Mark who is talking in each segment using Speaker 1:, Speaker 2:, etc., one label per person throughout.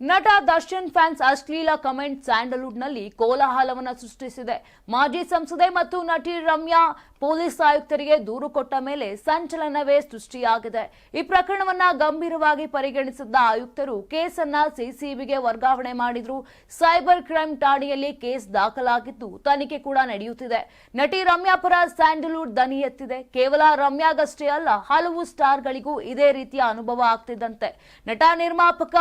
Speaker 1: ನಟ ದರ್ಶನ್ ಫ್ಯಾನ್ಸ್ ಅಶ್ಲೀಲ ಕಮೆಂಟ್ ಸ್ಯಾಂಡಲ್ವುಡ್ನಲ್ಲಿ ಕೋಲಾಹಲವನ್ನು ಸೃಷ್ಟಿಸಿದೆ. ಮಾಜಿ ಸಂಸದೆ ಮತ್ತು ನಟಿ ರಮ್ಯಾ ಪೊಲೀಸ್ ಆಯುಕ್ತರಿಗೆ ದೂರು ಕೊಟ್ಟ ಮೇಲೆ ಸಂಚಲನವೇ ಸೃಷ್ಟಿಯಾಗಿದೆ. ಈ ಪ್ರಕರಣವನ್ನ ಗಂಭೀರವಾಗಿ ಪರಿಗಣಿಸಿದ್ದ ಆಯುಕ್ತರು ಕೇಸನ್ನ ಸಿಸಿಬಿಗೆ ವರ್ಗಾವಣೆ ಮಾಡಿದ್ರು. ಸೈಬರ್ ಕ್ರೈಮ್ ಠಾಣೆಯಲ್ಲಿ ಕೇಸ್ ದಾಖಲಾಗಿದ್ದು ತನಿಖೆ ಕೂಡ ನಡೆಯುತ್ತಿದೆ. ನಟಿ ರಮ್ಯಾ ಪರ ಸ್ಯಾಂಡಲ್ವುಡ್ ದನಿ ಎತ್ತಿದೆ. ಕೇವಲ ರಮ್ಯಾಗಷ್ಟೇ ಅಲ್ಲ, ಹಲವು ಸ್ಟಾರ್ಗಳಿಗೂ ಇದೇ ರೀತಿಯ ಅನುಭವ ಆಗ್ತಿದ್ದಂತೆ. ನಟ ನಿರ್ಮಾಪಕ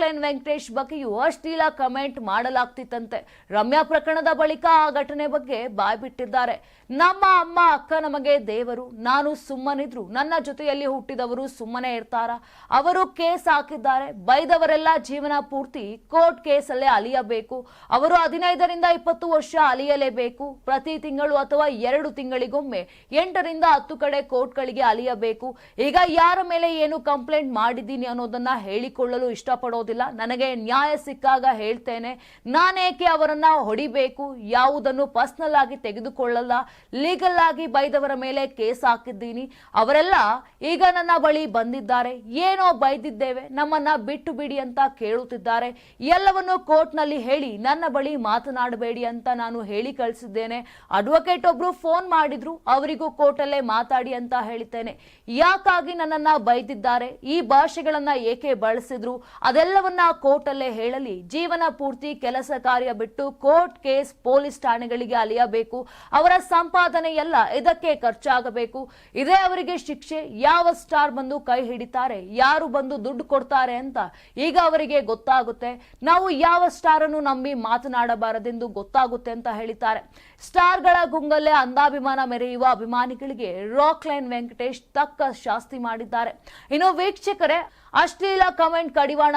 Speaker 1: ರಾಕ್ಲೈನ್ ವೆಂಕಟೇಶ್ ಬಗ್ಗೆಯೂ ಅಶ್ಲೀಲ ಕಮೆಂಟ್ ಮಾಡಲಾಗ್ತಿತ್ತಂತೆ. ರಮ್ಯಾ ಪ್ರಕರಣದ ಬಳಿಕ ಆ ಘಟನೆ ಬಗ್ಗೆ ಬಾಯ್ಬಿಟ್ಟಿದ್ದಾರೆ. ನಮ್ಮ ಅಮ್ಮ, ಅಕ್ಕ ನಮಗೆ ದೇವರು. ನಾನು ಸುಮ್ಮನಿದ್ರು. ನನ್ನ ಜೊತೆಯಲ್ಲಿ ಹುಟ್ಟಿದವರು ಸುಮ್ಮನೆ ಇರ್ತಾರ? ಅವರು ಕೇಸ್ ಹಾಕಿದ್ದಾರೆ. ಬೈದವರೆಲ್ಲ ಜೀವನ ಪೂರ್ತಿ ಕೋರ್ಟ್ ಕೇಸಲ್ಲೇ ಅಲಿಯಬೇಕು. ಅವರು ಹದಿನೈದರಿಂದ ಇಪ್ಪತ್ತು ವರ್ಷ ಅಲಿಯಲೇಬೇಕು. ಪ್ರತಿ ತಿಂಗಳು ಅಥವಾ ಎರಡು ತಿಂಗಳಿಗೊಮ್ಮೆ ಎಂಟರಿಂದ ಹತ್ತು ಕಡೆ ಕೋರ್ಟ್ಗಳಿಗೆ ಅಲಿಯಬೇಕು. ಈಗ ಯಾರ ಮೇಲೆ ಏನು ಕಂಪ್ಲೇಂಟ್ ಮಾಡಿದ್ದೀನಿ ಅನ್ನೋದನ್ನ ಹೇಳಿಕೊಳ್ಳಲು ಇಷ್ಟಪಡೋದಿಲ್ಲ. ನನಗೆ ನ್ಯಾಯ ಸಿಕ್ಕಾಗ ಹೇಳ್ತೇನೆ. ನಾನೇಕೆ ಅವರನ್ನ ಹೊಡಿಬೇಕು? ಯಾವುದನ್ನು ಪರ್ಸ್ನಲ್ ಆಗಿ ತೆಗೆದುಕೊಳ್ಳಲ್ಲ. ಲೀಗಲ್ ಆಗಿ ಬೈದವರ ಮೇಲೆ ಕೇಸ್ ಹಾಕಿದ್ದೀನಿ. ಅವರೆಲ್ಲ ಈಗ ನನ್ನ ಬಳಿ ಬಂದಿದ್ದಾರೆ. ಏನೋ ಬೈದಿದ್ದೇವೆ. ನಮ್ಮನ್ನ ಬಿಟ್ಟು ಬಿಡಿ ಅಂತ ಕೇಳುತ್ತಿದ್ದಾರೆ. ಎಲ್ಲವನ್ನು ಕೋರ್ಟ್ನಲ್ಲಿ ಹೇಳಿ, ನನ್ನ ಬಳಿ ಮಾತನಾಡಬೇಡಿ ಅಂತ ನಾನು ಹೇಳಿ ಕಳಿಸಿದ್ದೇನೆ. ಅಡ್ವೊಕೇಟ್ ಒಬ್ರು ಫೋನ್ ಮಾಡಿದ್ರು. ಅವರಿಗೂ ಕೋರ್ಟಲ್ಲೇ ಮಾತಾಡಿ ಅಂತ ಹೇಳಿದ್ದೇನೆ ಯಾಕಾಗಿ ನನ್ನನ್ನ ಬೈದಿದ್ದಾರೆ? ಈ ಭಾಷೆಗಳನ್ನ ಏಕೆ ಬಳಸಿದ್ರು? ಅದೆಲ್ಲವನ್ನ ಕೋರ್ಟಲ್ಲೇ ಹೇಳಲಿ, ಜೀವನ ಪೂರ್ತಿ ಕೆಲಸ ಕಾರ್ಯ ಬಿಟ್ಟು ಕೋರ್ಟ್ ಕೇಸ್ ಪೊಲೀಸ್ ಠಾಣೆಗಳಿಗೆ ಅಲಿಯಬೇಕು. ಅವರ ಸಂಪಾದನೆ ಎಲ್ಲ ಇದಕ್ಕೆ ಖರ್ಚಾಗಬೇಕು. ಇದೇ ಅವರಿಗೆ ಶಿಕ್ಷೆ, ಯಾವ ಸ್ಟಾರ್ ಬಂದು ಕೈ ಹಿಡಿತಾರೆ, ಯಾರು ಬಂದು ದುಡ್ಡು ಕೊಡ್ತಾರೆ ಅಂತ ಈಗ ಅವರಿಗೆ ಗೊತ್ತಾಗುತ್ತೆ. ನಾವು ಯಾವ ಸ್ಟಾರ್ ಅನ್ನು ನಂಬಿ ಮಾತನಾಡಬಾರದೆಂದು ಗೊತ್ತಾಗುತ್ತೆ ಅಂತ ಹೇಳಿದ್ದಾರೆ. ಸ್ಟಾರ್ಗಳ ಗುಂಗಲ್ಲೇ ಅಂದಾಭಿಮಾನ ಮೆರೆಯುವ ಅಭಿಮಾನಿಗಳಿಗೆ ರಾಕ್ ಲೈನ್ ವೆಂಕಟೇಶ್ ತಕ್ಕ ಶಾಸ್ತಿ ಮಾಡಿದ್ದಾರೆ. ಇನ್ನು ವೀಕ್ಷಕರೇ, ಅಶ್ಲೀಲ ಕಮೆಂಟ್ ಕಡಿವಾಣ